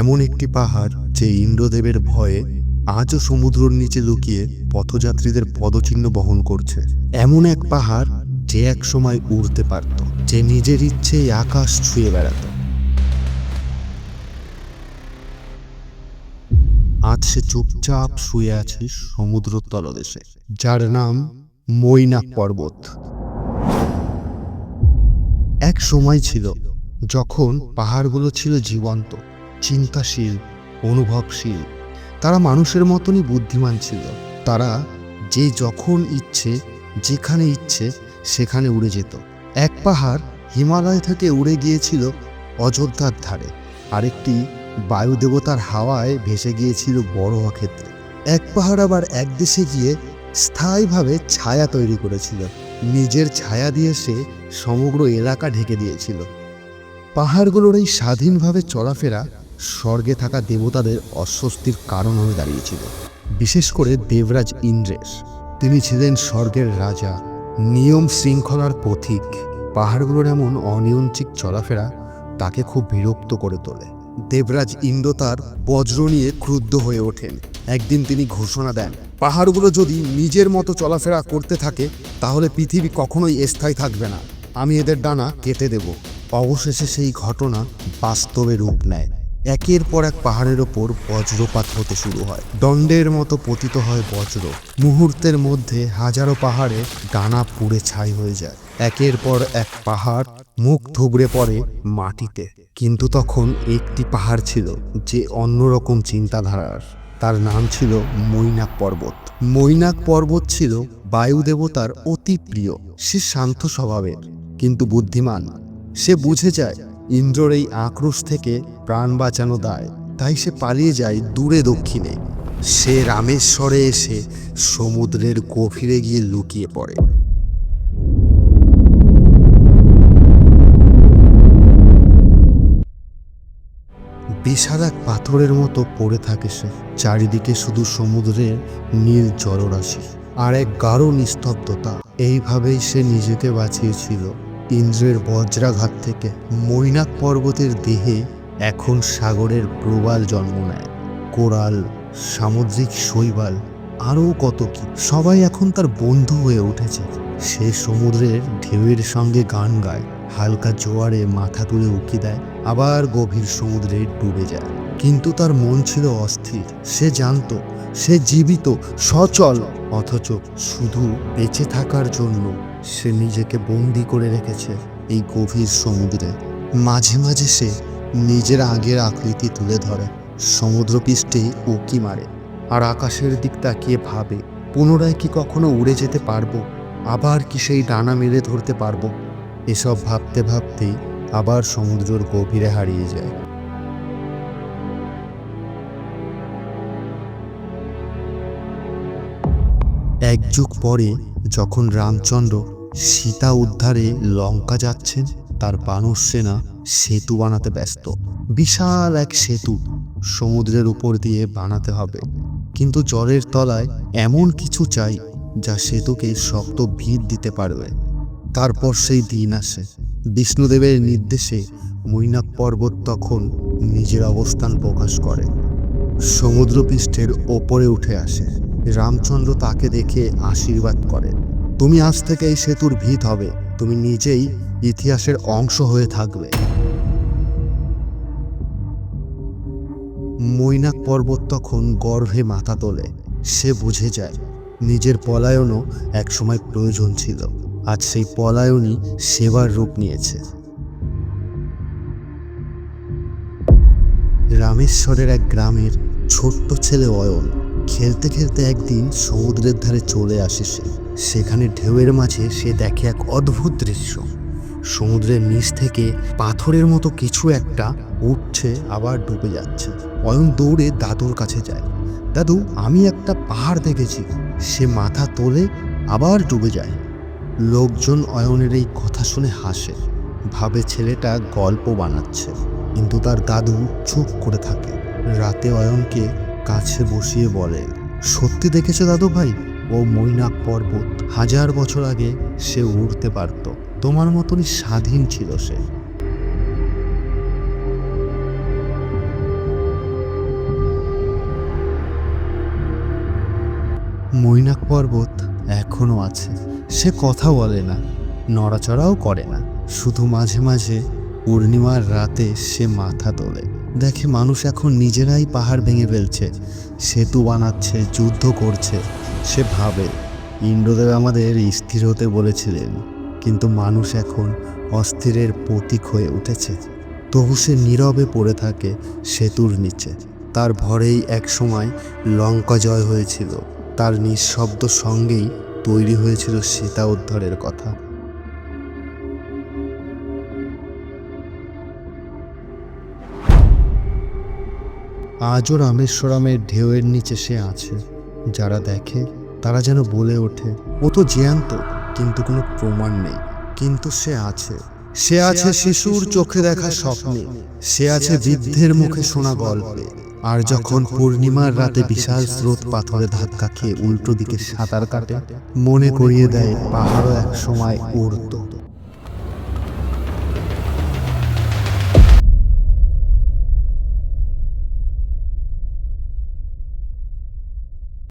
এমন একটি পাহাড় যে ইন্দ্রদেবের ভয়ে আজও সমুদ্রর নিচে লুকিয়ে পথযাত্রীদের পদচিহ্ন বহন করছে। এমন এক পাহাড় যে এক সময় উড়তে পারত, যে নিজের ইচ্ছেই আকাশ ছুঁয়ে বেড়াত। আজ সে চুপচাপ শুয়ে আছে সমুদ্র তলদেশে, যার নাম মৈনাক পর্বত। এক সময় ছিল, যখন পাহাড়গুলো ছিল জীবন্ত চিন্তাশীল, অনুভবশীল। তারা মানুষের মতনই বুদ্ধিমান ছিল। তারা যে যখন ইচ্ছে, যেখানে ইচ্ছে, সেখানে উড়ে যেত। এক পাহাড় হিমালয় থেকে উড়ে গিয়েছিল অযোধ্যার ধারে। আরেকটি বায়ুদেবতার হাওয়ায় ভেসে গিয়েছিল বড়োয়া ক্ষেত্রে। এক পাহাড় আবার এক দেশে গিয়ে স্থায়ীভাবে ছায়া তৈরি করেছিল। নিজের ছায়া দিয়ে সে সমগ্র এলাকা ঢেকে দিয়েছিল। পাহাড়গুলোর এই স্বাধীনভাবে চলাফেরা স্বর্গে থাকা দেবতাদের অস্বস্তির কারণ হয়ে দাঁড়িয়েছিল। বিশেষ করে দেবরাজ ইন্দ্রেশ তিনি ছিলেন স্বর্গের রাজা, নিয়ম শৃঙ্খলার পথিক। পাহাড়গুলোর এমন অনিয়ন্ত্রিত চলাফেরা তাকে খুব বিরক্ত করে তোলে। দেবরাজ ইন্দ্র তার বজ্র নিয়ে ক্রুদ্ধ হয়ে ওঠেন। একদিন তিনি ঘোষণা দেন, পাহাড়গুলো যদি নিজের মতো চলাফেরা করতে থাকে, তাহলে পৃথিবী কখনোই স্থায়ী থাকবে না। আমি এদের ডানা কেটে দেব। অবশেষে সেই ঘটনা বাস্তবে রূপ নেয়। একের পর এক পাহাড়ের ওপর বজ্রপাত হতে শুরু হয়। দণ্ডের মতো পতিত হয় বজ্র। মুহূর্তের মধ্যে হাজারো পাহাড়ে ডানা পুড়ে ছাই হয়ে যায়। একের পর এক পাহাড় মুখ থুবড়ে পড়ে মাটিতে। কিন্তু তখন একটি পাহাড় ছিল যে অন্যরকম চিন্তাধারার। তার নাম ছিল মৈনাক পর্বত। মৈনাক পর্বত ছিল বায়ু দেবতার অতি প্রিয়। সে শান্ত স্বভাবের, কিন্তু বুদ্ধিমান। সে বুঝে যায় ইন্দ্রর এই আক্রোশ থেকে প্রাণ বাঁচানো দায়। তাই সে পালিয়ে যায় দূরে দক্ষিণে। সে রামেশ্বরে এসে সমুদ্রের গভীরে গিয়ে লুকিয়ে পড়ে। এক পাথরের মতো পড়ে থাকে সে। চারিদিকে শুধু সমুদ্রের নীল জলরাশি আর এক গাঢ় নিস্তব্ধতা। এইভাবেই সে নিজেকে বাঁচিয়েছিল। ইন্দ্রের বজ্রাঘাত থেকে মৈনাক পর্বতের দেহে এখন সাগরের প্রবাল জন্ম নেয়। কোরাল, সামুদ্রিক শৈবাল, আরও কত কি, সবাই এখন তার বন্ধু হয়ে উঠেছে। সে সমুদ্রের ঢেউয়ের সঙ্গে গান গায়, হালকা জোয়ারে মাথা তুলে উঁকি দেয়, আবার গভীর সমুদ্রে ডুবে যায়। কিন্তু তার মন ছিল অস্থির, সে জানতো, সে জীবিত, সচল, অথচ শুধু বেঁচে থাকার জন্য সে নিজেকে বন্দি করে রেখেছে এই গভীর সমুদ্রে। মাঝে মাঝে সে নিজের আগের আকৃতি তুলে ধরে। সমুদ্রপৃষ্ঠে উকি মারে আর আকাশের দিক তাকিয়ে ভাবে, পুনরায় কি কখনো উড়ে যেতে পারব? আবার কি সেই ডানা মেরে ধরতে পারব? এসব ভাবতে ভাবতেই আবার সমুদ্রের গভীরে হারিয়ে যায়। এক যুগ পরে যখন রামচন্দ্র সীতা উদ্ধারে লঙ্কা যাচ্ছেন, তার বানর সেনা সেতু বানাতে ব্যস্ত। বিশাল এক সেতু সমুদ্রের উপর দিয়ে বানাতে হবে। কিন্তু জলের তলায় এমন কিছু চাই যা সেতুকে শক্ত ভিড় দিতে পারবে। তারপর সেই দিন আসে। বিষ্ণুদেবের নির্দেশে মৈনাক পর্বত তখন নিজের অবস্থান প্রকাশ করে। সমুদ্রপৃষ্ঠের ওপরে উঠে আসে। রামচন্দ্র তাকে দেখে আশীর্বাদ করে। তুমি আজ থেকে এই সেতুর ভিত হবে। তুমি নিজেই ইতিহাসের অংশ হয়ে থাকবে। মৈনাক পর্বত তখন গর্ভে মাথা তোলে। সে বুঝে যায়, নিজের পলায়নও একসময় প্রয়োজন ছিল। আজ সেই পলায়নই সেবার রূপ নিয়েছে। রামেশ্বরের এক গ্রামের ছোট্ট ছেলে অয়ন খেলতে খেলতে একদিন সমুদ্রের ধারে চলে আসে সে। সেখানে ঢেউয়ের মাঝে সে দেখে এক অদ্ভুত দৃশ্য। সমুদ্রের নিচ থেকে পাথরের মতো কিছু একটা উঠছে, আবার ডুবে যাচ্ছে। অয়ন দৌড়ে দাদুর কাছে যায়। দাদু, আমি একটা পাহাড় দেখেছি। সে মাথা তোলে আবার ডুবে যায়। লোকজন অয়নের এই কথা শুনে হাসে। ভাবে ছেলেটা গল্প বানাচ্ছে। কিন্তু তার দাদু চুপ করে থাকে। রাতে অয়নকে কাছে বসিয়ে বলে, সত্যি দেখেছে দাদু ভাই? ও মৈনাক পর্বত। হাজার বছর আগে সে উড়তে পারত। তোমার মতনই স্বাধীন ছিল সে। মৈনাক পর্বত এখনও আছে। সে কথা বলে না, নড়াচড়াও করে না। শুধু মাঝে মাঝে পূর্ণিমার রাতে সে মাথা তোলে। দেখে মানুষ এখন নিজেরাই পাহাড় ভেঙে ফেলছে। সেতু বানাচ্ছে, যুদ্ধ করছে। সে ভাবে, ইন্দ্রদেব আমাদের স্থির হতে বলেছিলেন, কিন্তু মানুষ এখন অস্থিরের প্রতীক হয়ে উঠেছে। তবু সে নীরবে পড়ে থাকে সেতুর নিচে। তার ভরেই একসময় লঙ্কা জয় হয়েছিল। তার নিঃশব্দ সঙ্গেই তৈরি হয়েছিল সীতা উদ্ধারের কথা। আজও রামেশ্বরমের ঢেউয়ের নিচে সে আছে। যারা দেখে তারা যেন বলে ওঠে ও তো জ্যান্ত কিন্তু কোনো প্রমাণ নেই। কিন্তু সে আছে। সে আছে শিশুর চোখে দেখা স্বপ্নে। সে আছে বৃদ্ধের মুখে শোনা গল্পে। আর যখন পূর্ণিমার রাতে বিশাল স্রোত পাথরে ধাক্কা খেয়ে উল্টো দিকে সাঁতার কাটে। মনে করিয়ে দেয় পাহাড়ও এক সময় উড়ত।